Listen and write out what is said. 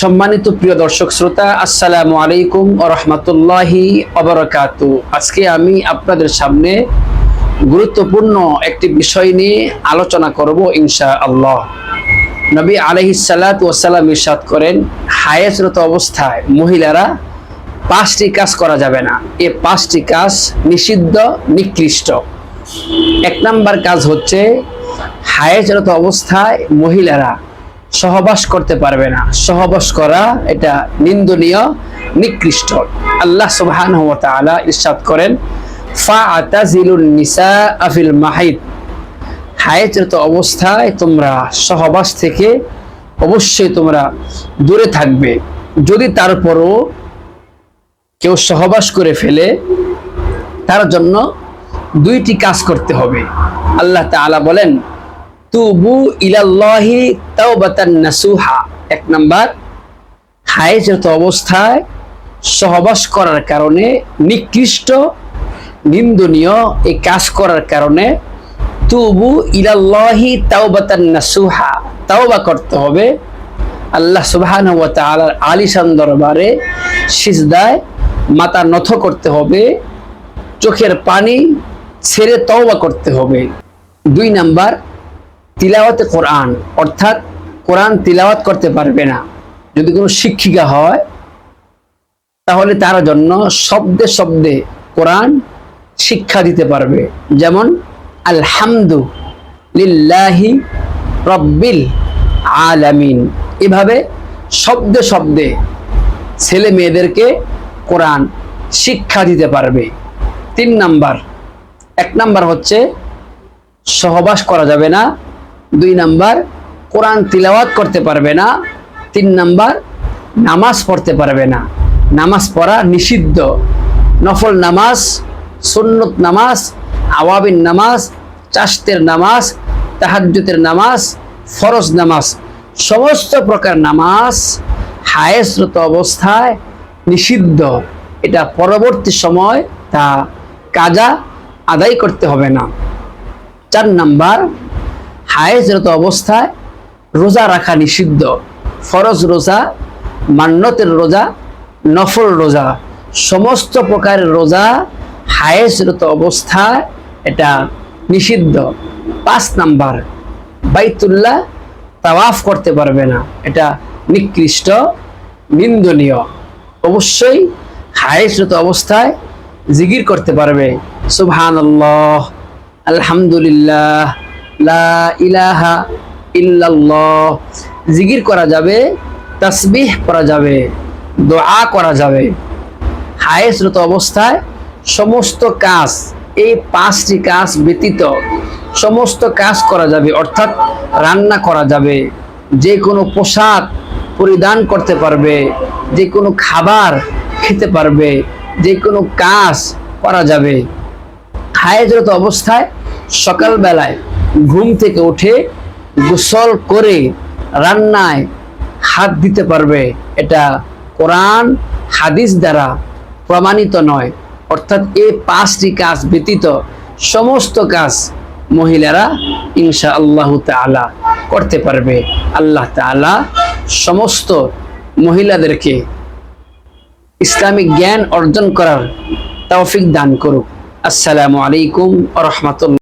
সম্মানিত প্রিয় দর্শক শ্রোতা, আসসালামু আলাইকুম রহমতুল্লাহি অবরকাত আজকে আমি আপনাদের সামনে গুরুত্বপূর্ণ একটি বিষয় নিয়ে আলোচনা করব ইনশা আল্লাহ নবী আলহি সাল্লাত ওসাল্লাম ইরশাদ করেন হায়েসরত অবস্থায় মহিলারা পাঁচটি কাজ করা যাবে না। এ পাঁচটি কাজ নিষিদ্ধ, নিকৃষ্ট। এক নাম্বার কাজ হচ্ছে হায়েজরত অবস্থায় মহিলারা সহবাস করতে পারবে না। সহবাস করা এটা নিন্দনীয়, নিকৃষ্ট। আল্লাহ ওয়া তাআলা ইরশাদ করেন নিসা আফিল মাহিদ হায়েজরত অবস্থায় তোমরা সহবাস থেকে অবশ্যই তোমরা দূরে থাকবে। যদি তারপরও কেউ সহবাস করে ফেলে, তার জন্য দুইটি কাজ করতে হবে। আল্লাহ তাআলা বলেন, তুবু ইলাল্লাহি তাওবাতান নাসুহা। এক নাম্বার হায়েজত অবস্থায় সহবাস করার কারণে নিকৃষ্ট, নিন্দনীয় এই কাজ করার কারণে তুবু ইলাল্লাহি তাওবাতান নাসুহা। তাওবা করতে হবে। আল্লাহ সুবহানাহু ওয়া তাআলার আলিশান দরবারে সিজদায় মাথা নথ করতে হবে। চোখের পানি ছেড়ে তওবা করতে হবে। দুই নাম্বার তিলাওয়াতে কোরআন, অর্থাৎ কোরআন তিলাওয়াত করতে পারবে না। যদি কোনো শিক্ষিকা হয়, তাহলে তার জন্য শব্দে শব্দে কোরআন শিক্ষা দিতে পারবে। যেমন আলহামদু লিল্লাহি রব্বিল আলামিন। এভাবে শব্দে শব্দে ছেলে মেয়েদেরকে কোরআন শিক্ষা দিতে পারবে। তিন নাম্বার, এক নাম্বার হচ্ছে, সহবাস করা যাবে না। দুই নাম্বার, কোরআন তিলাওয়াত করতে পারবে না। তিন নাম্বার, নামাজ পড়তে পারবে না। নামাজ পড়া নিষিদ্ধ। নফল নামাজ, সুন্নত নামাজ, আওয়াবিন নামাজ চাষতের নামাজ তাহাজ্জুতের নামাজ, ফরজ নামাজ, সমস্ত প্রকার নামাজ হায়েসরত অবস্থায় নিষিদ্ধ। এটা পরবর্তী সময় তা কাজা আদায় করতে হবে না। চার নাম্বার হায়েজরত অবস্থায় রোজা রাখা নিষিদ্ধ, ফরজ রোজা মান্যতের রোজা, নফল রোজা, সমস্ত প্রকারের রোজা হায়েজরত অবস্থায় এটা নিষিদ্ধ। পাঁচ নাম্বার, বাইতুল্লাহ তাওয়াফ করতে পারবে না, এটা নিকৃষ্ট, নিন্দনীয়। অবশ্যই হায়েজরত অবস্থায় জিগির করতে পারবে। সুবহানাল্লাহ, আলহামদুলিল্লাহ। লা ইলাহা করা যাবে, তাসবিহ করা যাবে, দোয়া করা যাবে। হায়েসরত অবস্থায় সমস্ত কাজ, এই পাঁচটি কাজ ব্যতীত সমস্ত কাজ করা যাবে, অর্থাৎ রান্না করা যাবে। যে কোনো পোশাক পরিধান করতে পারবে, যে কোনো খাবার খেতে পারবে, যে কোনো কাজ করা যাবে। হায়েজরত অবস্থায় সকালবেলায় ঘুম থেকে উঠে গোসল করে রান্নায় হাত দিতে পারবে। এটা কোরআন, হাদিস দ্বারা প্রমাণিত নয়। অর্থাৎ এই পাঁচটি কাজ ব্যতীত সমস্ত কাজ মহিলারা ইনশা আল্লাহ তালা করতে পারবে। আল্লাহ তালা সমস্ত মহিলাদেরকে ইসলামিক জ্ঞান অর্জন করার তৌফিক দান করুক। আসসালামু আলাইকুম রহমতুল্লাহ।